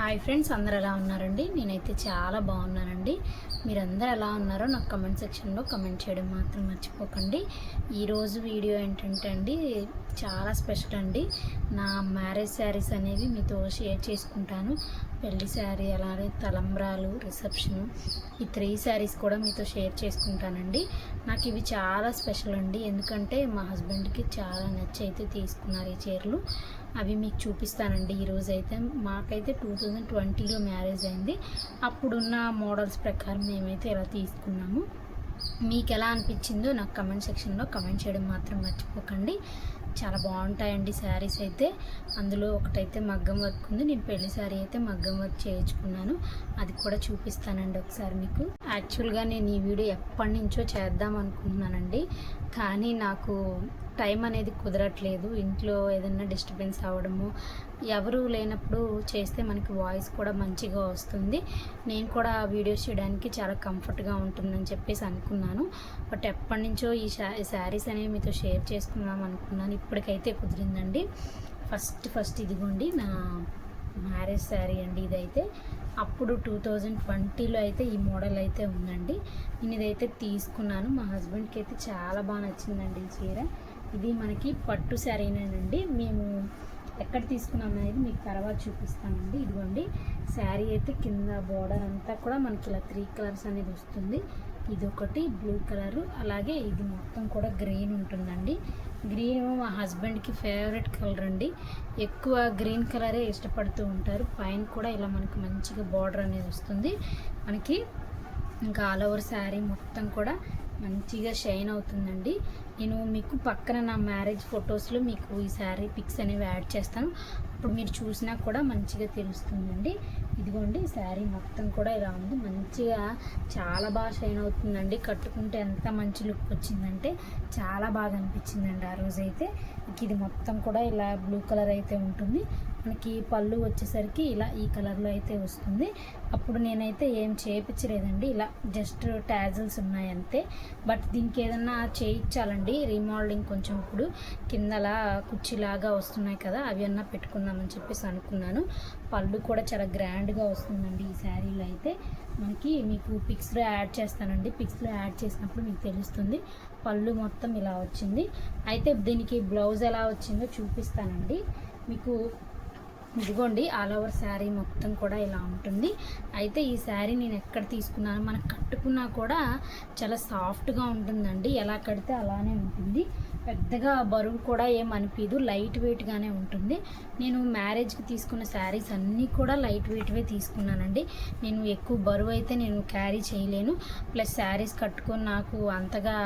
Hi friends అందరు ఎలా ఉన్నారండి? నేనైతే చాలా బాగున్నానండి. మీరందరూ ఎలా ఉన్నారో నాకు కమెంట్ సెక్షన్లో కమెంట్ చేయడం మాత్రం మర్చిపోకండి. ఈరోజు వీడియో ఏంటంటే అండి చాలా స్పెషల్ అండి. నా మ్యారేజ్ శారీస్ అనేవి మీతో షేర్ చేసుకుంటాను. పెళ్ళి శారీ అలాగే తలంబ్రాలు రిసెప్షన్ ఈ త్రీ శారీస్ కూడా మీతో షేర్ చేసుకుంటానండి. నాకు ఇవి చాలా స్పెషల్ అండి. ఎందుకంటే మా హస్బెండ్కి చాలా నచ్చి అయితే తీసుకున్నారు ఈ చీరలు. అవి మీకు చూపిస్తానండి. ఈరోజు అయితే మాకైతే టూ థౌజండ్ ట్వంటీలో మ్యారేజ్ అయింది. అప్పుడున్న మోడల్స్ ప్రకారం మేమైతే ఇలా తీసుకున్నాము. మీకు ఎలా అనిపించిందో నాకు కమెంట్ సెక్షన్లో కమెంట్ చేయడం మాత్రం మర్చిపోకండి. చాలా బాగుంటాయండి శారీస్ అయితే. అందులో ఒకటైతే మగ్గం వర్క్ ఉంది. నేను పెళ్ళి శారీ అయితే మగ్గం వర్క్ చేయించుకున్నాను. అది కూడా చూపిస్తానండి ఒకసారి మీకు. యాక్చువల్గా నేను ఈ వీడియో ఎప్పటి నుంచో చేద్దాం అనుకుంటున్నానండి. కానీ నాకు టైం అనేది కుదరట్లేదు. ఇంట్లో ఏదైనా డిస్టర్బెన్స్ అవ్వడము ఎవరు లేనప్పుడు చేస్తే మనకి వాయిస్ కూడా మంచిగా వస్తుంది. నేను కూడా వీడియోస్ చేయడానికి చాలా కంఫర్ట్గా ఉంటుందని చెప్పేసి అనుకున్నాను. బట్ ఎప్పటి నుంచో ఈ శా శారీస్ అనేవి మీతో షేర్ చేసుకుందాం అనుకున్నాను. ఇప్పటికైతే కుదిరిందండి. ఫస్ట్ ఫస్ట్ ఇదిగోండి నా మ్యారేజ్ శారీ అండి ఇదైతే. అప్పుడు టూ థౌజండ్ ట్వంటీలో అయితే ఈ మోడల్ అయితే ఉందండి. నేను ఇదైతే తీసుకున్నాను. మా హస్బెండ్కి అయితే చాలా బాగా నచ్చిందండి ఈ చీర. ఇది మనకి పట్టు శారీనేనండి. మేము ఎక్కడ తీసుకున్నాం అనేది మీకు తర్వాత చూపిస్తానండి. ఇదిగోండి శారీ అయితే కింద బోర్డర్ అంతా కూడా మనకి ఇలా త్రీ కలర్స్ అనేది వస్తుంది. ఇది ఒకటి బ్లూ కలరు అలాగే ఇది మొత్తం కూడా గ్రీన్ ఉంటుందండి. గ్రీన్ మా హస్బెండ్కి ఫేవరెట్ కలర్ అండి. ఎక్కువ గ్రీన్ కలరే ఇష్టపడుతూ ఉంటారు. పైన కూడా ఇలా మనకి మంచిగా బార్డర్ అనేది వస్తుంది. మనకి ఇంకా ఆల్ ఓవర్ శారీ మొత్తం కూడా మంచిగా షైన్ అవుతుందండి. నేను మీకు పక్కన నా మ్యారేజ్ ఫొటోస్లో మీకు ఈ శారీ పిక్స్ అనేవి యాడ్ చేస్తాను. అప్పుడు మీరు చూసినా కూడా మంచిగా తెలుస్తుందండి. ఇదిగోండి శారీ మొత్తం కూడా ఇలా ఉంది. మంచిగా చాలా బాగా షైన్ అవుతుందండి. కట్టుకుంటే ఎంత మంచి లుక్ వచ్చిందంటే చాలా బాగా అనిపించిందండి ఆ రోజైతే. ఇది మొత్తం కూడా ఇలా బ్లూ కలర్ అయితే ఉంటుంది. మనకి పళ్ళు వచ్చేసరికి ఇలా ఈ కలర్లో అయితే వస్తుంది. అప్పుడు నేనైతే ఏం చేయించలేదండి. ఇలా జస్ట్ ట్యాజల్స్ ఉన్నాయి అంతే బట్ దీనికి ఏదన్నా చేయించాలండి. రీమోడలింగ్ కొంచెం ఇప్పుడు కిందలా కుర్చీలాగా వస్తున్నాయి కదా అవి అన్నా పెట్టుకుందామని చెప్పేసి అనుకున్నాను. పళ్ళు కూడా చాలా గ్రాండ్గా వస్తుందండి ఈ శారీలో అయితే. మనకి మీకు పిక్స్లో యాడ్ చేస్తానండి. పిక్స్లో యాడ్ చేసినప్పుడు మీకు తెలుస్తుంది. పళ్ళు మొత్తం ఇలా వచ్చింది. అయితే దీనికి బ్లౌజ్ ఎలా వచ్చిందో చూపిస్తానండి. మీకు ఇదిగోండి ఆల్ ఓవర్ శారీ మొత్తం కూడా ఇలా ఉంటుంది. అయితే ఈ శారీ నేను ఎక్కడ తీసుకున్నాను మనం కట్టుకున్నా కూడా చాలా సాఫ్ట్గా ఉంటుందండి. ఎలా కడితే అలానే ఉంటుంది. పెద్దగా బరువు కూడా ఏం అనిపించదు లైట్ వెయిట్గానే ఉంటుంది. నేను మ్యారేజ్కి తీసుకున్న శారీస్ అన్నీ కూడా లైట్ వెయిట్వే తీసుకున్నానండి. నేను ఎక్కువ బరువు అయితే నేను క్యారీ చేయలేను. ప్లస్ శారీస్ కట్టుకొని నాకు అంతగా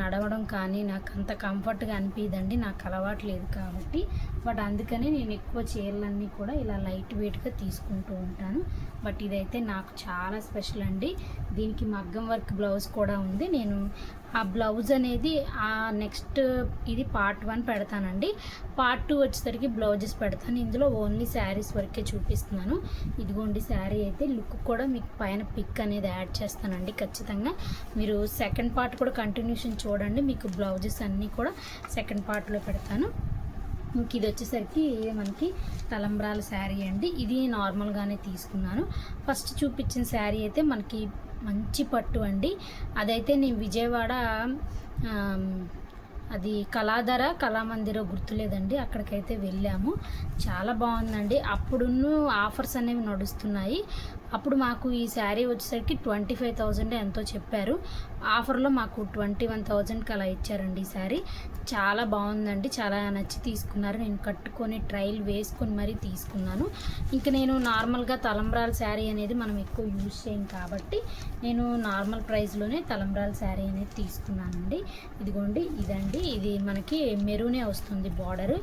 నడవడం కానీ నాకు అంత కంఫర్ట్గా అనిపించదండి నాకు అలవాటు లేదు కాబట్టి. బట్ అందుకనే నేను ఎక్కువ చీరలన్నీ కూడా ఇలా లైట్ వెయిట్గా తీసుకుంటూ ఉంటాను. బట్ ఇదైతే నాకు చాలా స్పెషల్ అండి. దీనికి మగ్గం వర్క్ బ్లౌజ్ కూడా ఉంది. నేను ఆ బ్లౌజ్ అనేది ఆ నెక్స్ట్ ఇది పార్ట్ వన్ పెడతానండి. పార్ట్ టూ వచ్చేసరికి బ్లౌజెస్ పెడతాను. ఇందులో ఓన్లీ శారీస్ వరకే చూపిస్తున్నాను. ఇదిగోండి శారీ అయితే లుక్ కూడా మీకు పైన పిక్ అనేది యాడ్ చేస్తానండి ఖచ్చితంగా. మీరు సెకండ్ పార్ట్ కూడా కంటిన్యూషన్ చూడండి మీకు బ్లౌజెస్ అన్నీ కూడా సెకండ్ పార్ట్లో పెడతాను. ఇంక ఇది వచ్చేసరికి మనకి తలంబ్రాల శారీ అండి. ఇది నార్మల్గానే తీసుకున్నాను. ఫస్ట్ చూపించిన శారీ అయితే మనకి మంచి పట్టు అండి. అదైతే నేను విజయవాడ అది కళాధర కళామందిరో గుర్తులేదండి. అక్కడికైతే వెళ్ళాము. చాలా బాగుందండి. అప్పుడున్న ఆఫర్స్ అనేవి నడుస్తున్నాయి. అప్పుడు మాకు ఈ శారీ వచ్చేసరికి ట్వంటీ ఫైవ్ థౌజండ్ ఎంతో చెప్పారు. ఆఫర్లో మాకు ట్వంటీ వన్ థౌజండ్కి అలా ఇచ్చారండి ఈ శారీ. చాలా బాగుందండి. చాలా నచ్చి తీసుకున్నారు. నేను కట్టుకొని ట్రయల్ వేసుకొని మరీ తీసుకున్నాను. ఇంకా నేను నార్మల్గా తలంబ్రాల శారీ అనేది మనం ఎక్కువ యూజ్ చేయం కాబట్టి నేను నార్మల్ ప్రైస్లోనే తలంబ్రాల శారీ అనేది తీసుకున్నానండి. ఇదిగోండి ఇదండి. ఇది మనకి మెరూనే వస్తుంది బార్డర్.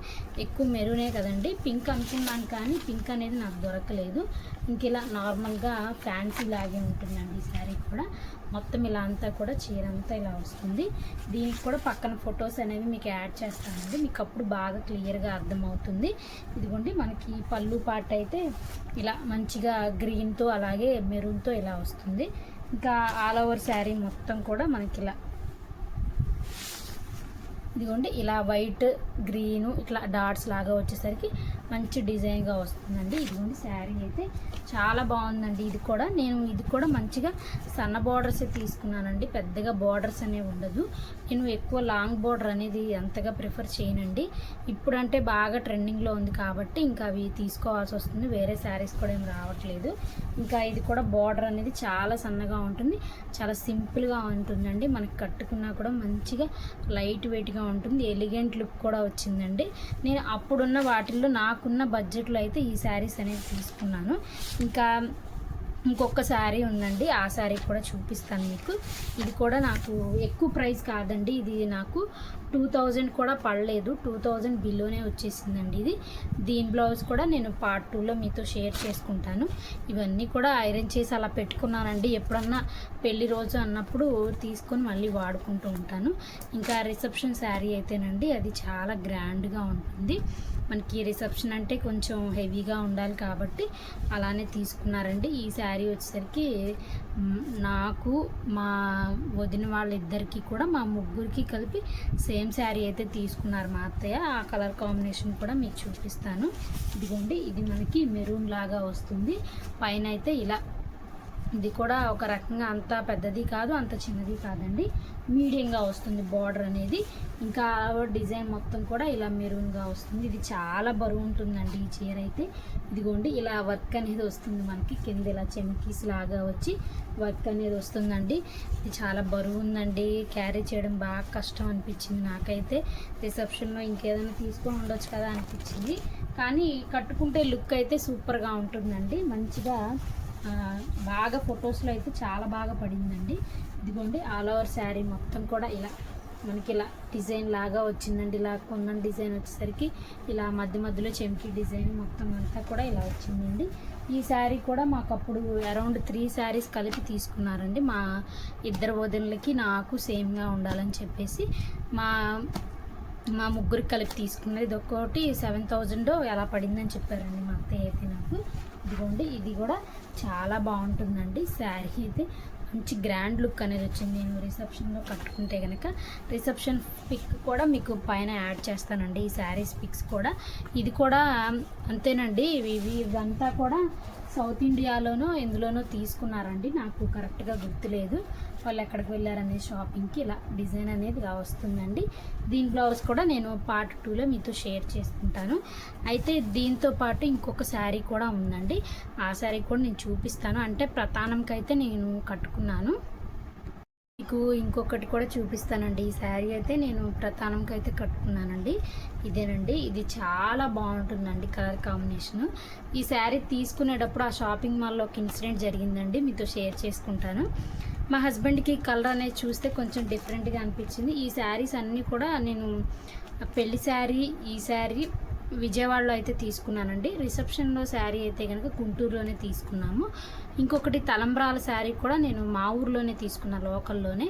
ఎక్కువ మెరూనే కదండి. పింక్ అనుకున్నాను కానీ పింక్ అనేది నాకు దొరకలేదు. ఇంక ఇలా నార్మల్గా ఫ్యాన్సీ లాగే ఉంటుందండి ఈ శారీ కూడా. మొత్తం ఇలా అంతా కూడా చీర అంతా ఇలా వస్తుంది. దీనికి కూడా పక్కన ఫొటోస్ అనేవి మీకు యాడ్ చేస్తానండి. మీకు అప్పుడు బాగా క్లియర్గా అర్థమవుతుంది. ఇదిగోండి మనకి పళ్ళు పాట అయితే ఇలా మంచిగా గ్రీన్తో అలాగే మెరూన్తో ఇలా వస్తుంది. ఇంకా ఆల్ ఓవర్ శారీ మొత్తం కూడా మనకి ఇలా ఇదిగోండి ఇలా వైట్ గ్రీను ఇట్లా డాట్స్ లాగా వచ్చేసరికి మంచి డిజైన్గా వస్తుందండి. ఇదిగోండి శారీ అయితే చాలా బాగుందండి. ఇది కూడా నేను ఇది కూడా మంచిగా సన్న బార్డర్స్ తీసుకున్నానండి. పెద్దగా బార్డర్స్ అనేవి ఉండదు. నేను ఎక్కువ లాంగ్ బార్డర్ అనేది అంతగా ప్రిఫర్ చేయనండి. ఇప్పుడంటే బాగా ట్రెండింగ్లో ఉంది కాబట్టి ఇంకా అవి తీసుకోవాల్సి వస్తుంది. వేరే శారీస్ కూడా ఏం రావట్లేదు. ఇంకా ఇది కూడా బార్డర్ అనేది చాలా సన్నగా ఉంటుంది. చాలా సింపుల్గా ఉంటుందండి. మనకి కట్టుకున్నా కూడా మంచిగా లైట్ వెయిట్గా ఉంటుంది. ఎలిగెంట్ లుక్ కూడా వచ్చిందండి. నేను అప్పుడున్న వాటిల్లో నాకున్న బడ్జెట్లో అయితే ఈ శారీస్ అనేది తీసుకున్నాను. ఇంకా ఇంకొక శారీ ఉందండి ఆ శారీ కూడా చూపిస్తాను మీకు. ఇది కూడా నాకు ఎక్కువ ప్రైస్ కాదండి ఇది నాకు టూ థౌజండ్ కూడా పడలేదు టూ థౌజండ్ బిలోనే వచ్చేసిందండి ఇది. దీని బ్లౌజ్ కూడా నేను పార్ట్ టూలో మీతో షేర్ చేసుకుంటాను. ఇవన్నీ కూడా ఐరన్ చేసి అలా పెట్టుకున్నానండి. ఎప్పుడన్నా పెళ్ళి రోజు అన్నప్పుడు తీసుకొని మళ్ళీ వాడుకుంటూ ఉంటాను. ఇంకా రిసెప్షన్ శారీ అయితేనండి అది చాలా గ్రాండ్గా ఉంటుంది. మనకి రిసెప్షన్ అంటే కొంచెం హెవీగా ఉండాలి కాబట్టి అలానే తీసుకున్నారండి. ఈ శారీ వచ్చేసరికి నాకు మా వదిన వాళ్ళిద్దరికీ కూడా మా ముగ్గురికి కలిపి సేమ్ శారీ అయితే తీసుకున్నారు మా అత్తయ్య. ఆ కలర్ కాంబినేషన్ కూడా మీకు చూపిస్తాను. ఇదిగోండి ఇది మనకి మెరూన్ లాగా వస్తుంది. పైన అయితే ఇలా ఇది కూడా ఒక రకంగా అంత పెద్దది కాదు అంత చిన్నది కాదండి. మీడియంగా వస్తుంది బార్డర్ అనేది. ఇంకా డిజైన్ మొత్తం కూడా ఇలా మెరూన్గా వస్తుంది. ఇది చాలా బరువు ఉంటుందండి ఈ చీర అయితే. ఇదిగోండి ఇలా వర్క్ అనేది వస్తుంది మనకి. కింద ఇలా చెమ్కీస్ లాగా వచ్చి వర్క్ అనేది వస్తుందండి. ఇది చాలా బరువు ఉందండి. క్యారీ చేయడం బాగా కష్టం అనిపించింది నాకైతే. రిసెప్షన్లో ఇంకేదైనా తీసుకొని ఉండొచ్చు కదా అనిపించింది. కానీ కట్టుకుంటే లుక్ అయితే సూపర్గా ఉంటుందండి. మంచిగా బాగా ఫొటోస్లో అయితే చాలా బాగా పడిందండి. ఇదిగోండి ఆల్ ఓవర్ శారీ మొత్తం కూడా ఇలా మనకి ఇలా డిజైన్ లాగా వచ్చిందండి. ఇలా కొన్న డిజైన్ వచ్చేసరికి ఇలా మధ్య మధ్యలో చెంకి డిజైన్ మొత్తం అంతా కూడా ఇలా వచ్చిందండి. ఈ శారీ కూడా మాకు అప్పుడు అరౌండ్ త్రీ శారీస్ కలిపి తీసుకున్నారండి. మా ఇద్దరు వదినలకి నాకు సేమ్గా ఉండాలని చెప్పేసి మా మా ముగ్గురికి కలిపి తీసుకున్నది ఇది ఒక్కోటి సెవెన్ థౌజండ్ ఎలా పడిందని చెప్పారండి మా అత్తయ్య అయితే నాకు. ఇదిగోండి ఇది కూడా చాలా బాగుంటుందండి. శారీ అయితే మంచి గ్రాండ్ లుక్ అనేది వచ్చింది. నేను రిసెప్షన్లో కట్టుకుంటే కనుక రిసెప్షన్ పిక్ కూడా మీకు పైన యాడ్ చేస్తానండి. ఈ శారీస్ పిక్స్ కూడా. ఇది కూడా అంతేనండి. ఇవి ఇదంతా ఇవంతా కూడా సౌత్ ఇండియాలోనో ఎందులోనూ తీసుకున్నారండి. నాకు కరెక్ట్గా గుర్తులేదు. వాళ్ళు ఎక్కడికి వెళ్ళారనే షాపింగ్కి ఇలా డిజైన్ అనేది ఇలా వస్తుందండి. దీని బ్లౌజ్ కూడా నేను పార్ట్ టూలో మీతో షేర్ చేసుకుంటాను. అయితే దీంతో పాటు ఇంకొక శారీ కూడా ఉందండి. ఆ శారీ కూడా నేను చూపిస్తాను. అంటే ప్రధానంకైతే నేను కట్టుకున్నాను. మీకు ఇంకొకటి కూడా చూపిస్తానండి. ఈ శారీ అయితే నేను ప్రధానంకి అయితే కట్టుకున్నానండి. ఇదేనండి. ఇది చాలా బాగుంటుందండి కలర్ కాంబినేషన్. ఈ శారీ తీసుకునేటప్పుడు ఆ షాపింగ్ మాల్లో ఒక ఇన్సిడెంట్ జరిగిందండి. మీతో షేర్ చేసుకుంటాను. మా హస్బెండ్కి కలర్ అనేది చూస్తే కొంచెం డిఫరెంట్గా అనిపించింది. ఈ శారీస్ అన్నీ కూడా నేను పెళ్ళి శారీ ఈ శారీ విజయవాడలో అయితే తీసుకున్నానండి. రిసెప్షన్లో శారీ అయితే కనుక గుంటూరులోనే తీసుకున్నాము. ఇంకొకటి తలంబ్రాల శారీ కూడా నేను మా ఊర్లోనే తీసుకున్నాను లోకల్లోనే.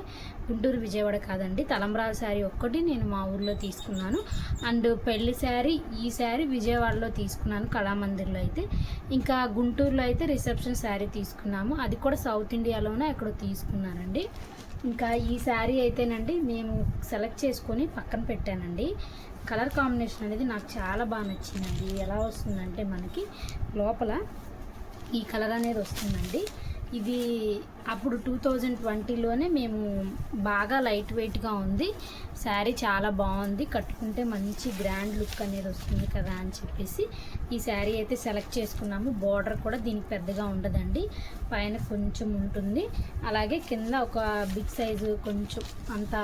గుంటూరు విజయవాడ కాదండి. తలంబ్రాల శారీ ఒక్కటి నేను మా ఊర్లో తీసుకున్నాను. అండ్ పెళ్ళి శారీ ఈ శారీ విజయవాడలో తీసుకున్నాను కళామందిర్లో అయితే. ఇంకా గుంటూరులో అయితే రిసెప్షన్ శారీ తీసుకున్నాము. అది కూడా సౌత్ ఇండియాలోనే అక్కడ తీసుకున్నానండి. ఇంకా ఈ శారీ అయితేనండి మేము సెలెక్ట్ చేసుకొని పక్కన పెట్టానండి. కలర్ కాంబినేషన్ అనేది నాకు చాలా బాగా నచ్చిందండి. ఎలా వస్తుందంటే మనకి లోపల ఈ కలర్ అనేది వస్తుందండి. ఇది అప్పుడు టూ థౌజండ్ ట్వంటీలోనే మేము బాగా లైట్ వెయిట్గా ఉంది. శారీ చాలా బాగుంది. కట్టుకుంటే మంచి గ్రాండ్ లుక్ అనేది వస్తుంది కదా అని చెప్పేసి ఈ శారీ అయితే సెలెక్ట్ చేసుకున్నాము. బార్డర్ కూడా దీనికి పెద్దగా ఉండదండి. పైన కొంచెం ఉంటుంది. అలాగే కింద ఒక బిగ్ సైజు కొంచెం అంత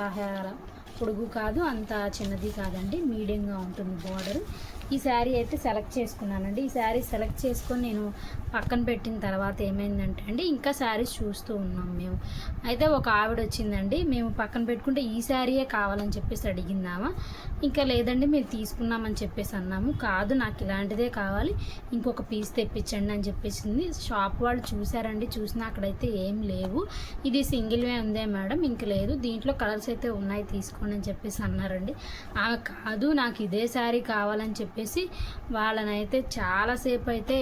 పొడుగు కాదు అంత చిన్నది కాదండి. మీడియంగా ఉంటుంది బార్డర్. ఈ శారీ అయితే సెలెక్ట్ చేసుకున్నానండి. ఈ శారీ సెలెక్ట్ చేసుకొని నేను పక్కన పెట్టిన తర్వాత ఏమైందంటే అండి ఇంకా శారీస్ చూస్తూ ఉన్నాం మేము. అయితే ఒక ఆవిడ వచ్చిందండి మేము పక్కన పెట్టుకుంటే ఈ శారీయే కావాలని చెప్పేసి అడిగిందామా? ఇంకా లేదండి మీరు తీసుకున్నామని చెప్పేసి అన్నాము. కాదు నాకు ఇలాంటిదే కావాలి. ఇంకొక పీస్ తెప్పించండి అని చెప్పేసింది. షాప్ వాళ్ళు చూశారండి చూసినా అక్కడైతే ఏం లేవు. ఇది సింగిల్వే ఉందే మేడం ఇంక లేదు. దీంట్లో కలర్స్ అయితే ఉన్నాయి తీసుకోండి అని చెప్పేసి అన్నారండి. ఆమె కాదు నాకు ఇదే శారీ కావాలని చెప్పేసి వాళ్ళనైతే చాలాసేపు అయితే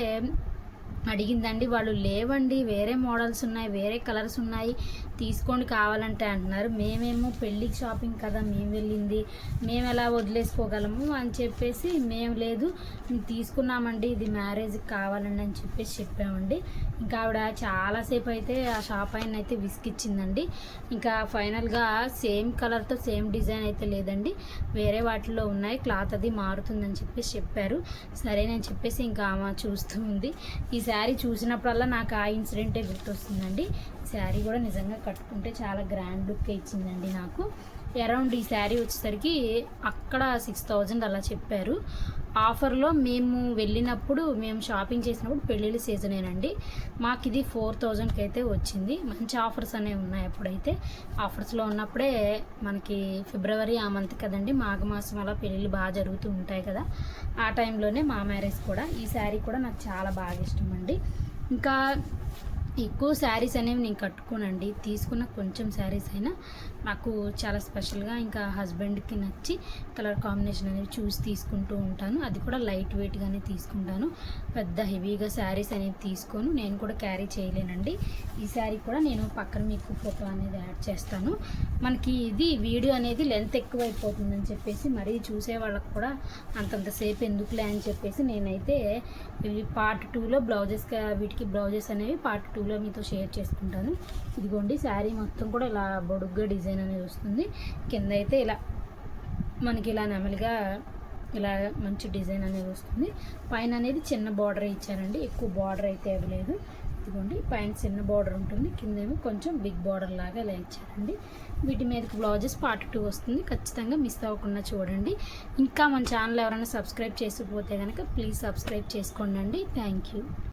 అడిగిందండి వాళ్ళు లేవండి వేరే మోడల్స్ ఉన్నాయి వేరే కలర్స్ ఉన్నాయి తీసుకోండి కావాలంటే అంటున్నారు. మేమేమో పెళ్ళికి షాపింగ్ కదా మేము వెళ్ళింది మేము ఎలా వదిలేసుకోగలము అని చెప్పేసి మేము లేదు తీసుకున్నామండి ఇది మ్యారేజ్కి కావాలండి అని చెప్పేసి చెప్పామండి. ఇంకా ఆవిడ చాలాసేపు అయితే ఆ షాప్ ఆయన అయితే విసిగిచ్చిందండి ఇంకా ఫైనల్గా సేమ్ కలర్తో సేమ్ డిజైన్ అయితే లేదండి. వేరే వాటిలో ఉన్నాయి క్లాత్ అది మారుతుందని చెప్పేసి చెప్పారు. సరేనని చెప్పేసి ఇంకా ఆమె చూస్తూ ఉంది. ఈ శారీ చూసినప్పుడల్లా నాకు ఆ ఇన్సిడెంటే గుర్తొస్తుందండి. శారీ కూడా నిజంగా కట్టుకుంటే చాలా గ్రాండ్ లుక్ ఇచ్చిందండి నాకు. అరౌండ్ ఈ శారీ వచ్చేసరికి అక్కడ సిక్స్ థౌజండ్ అలా చెప్పారు. ఆఫర్లో మేము వెళ్ళినప్పుడు మేము షాపింగ్ చేసినప్పుడు పెళ్ళిళ్ళ సీజనేనండి. మాకు ఇది ఫోర్ థౌజండ్కి అయితే వచ్చింది. మంచి ఆఫర్స్ అనేవి ఉన్నాయి అప్పుడైతే. ఆఫర్స్లో ఉన్నప్పుడే మనకి ఫిబ్రవరి ఆ మంత్ కదండి మాఘమాసం అలా పెళ్ళిళ్ళు బాగా జరుగుతూ ఉంటాయి కదా. ఆ టైంలోనే మా మ్యారేజ్ కూడా. ఈ శారీ కూడా నాకు చాలా బాగా ఇష్టం అండి ఇంకా ఎక్కువ శారీస్ అనేవి నేను కట్టుకోనండి. తీసుకున్న కొంచెం శారీస్ అయినా నాకు చాలా స్పెషల్గా ఇంకా హస్బెండ్కి నచ్చి కలర్ కాంబినేషన్ అనేవి చూసి తీసుకుంటూ ఉంటాను. అది కూడా లైట్ వెయిట్గానే తీసుకుంటాను. పెద్ద హెవీగా శారీస్ అనేవి తీసుకోను. నేను కూడా క్యారీ చేయలేనండి. ఈ శారీ కూడా నేను పక్కన మీకు ఫోటో అనేది యాడ్ చేస్తాను. మనకి ఇది వీడియో అనేది లెంత్ ఎక్కువ అయిపోతుందని చెప్పేసి మరీ చూసే వాళ్ళకి కూడా అంతంతసేపు ఎందుకులే అని చెప్పేసి నేనైతే ఇవి పార్ట్ టూలో బ్లౌజెస్ వీటికి బ్లౌజెస్ అనేవి పార్ట్ టూ టూలో మీతో షేర్ చేసుకుంటాను. ఇదిగోండి శారీ మొత్తం కూడా ఇలా బొడుగ్గా డిజైన్ అనేది వస్తుంది. కింద అయితే ఇలా మనకి ఇలా నెమలిగా ఇలా మంచి డిజైన్ అనేది వస్తుంది. పైన అనేది చిన్న బార్డర్ ఇచ్చారండి. ఎక్కువ బార్డర్ అయితే ఇవ్వలేదు. ఇదిగోండి పైన చిన్న బార్డర్ ఉంటుంది. కిందేమో కొంచెం బిగ్ బార్డర్ లాగా ఇలా ఇచ్చారండి. వీటి మీదకి బ్లౌజెస్ పార్ట్ టూ వస్తుంది. ఖచ్చితంగా మిస్ అవ్వకుండా చూడండి. ఇంకా మన ఛానల్ ఎవరైనా సబ్స్క్రైబ్ చేసిపోతే కనుక ప్లీజ్ సబ్స్క్రైబ్ చేసుకోండి థ్యాంక్ యూ.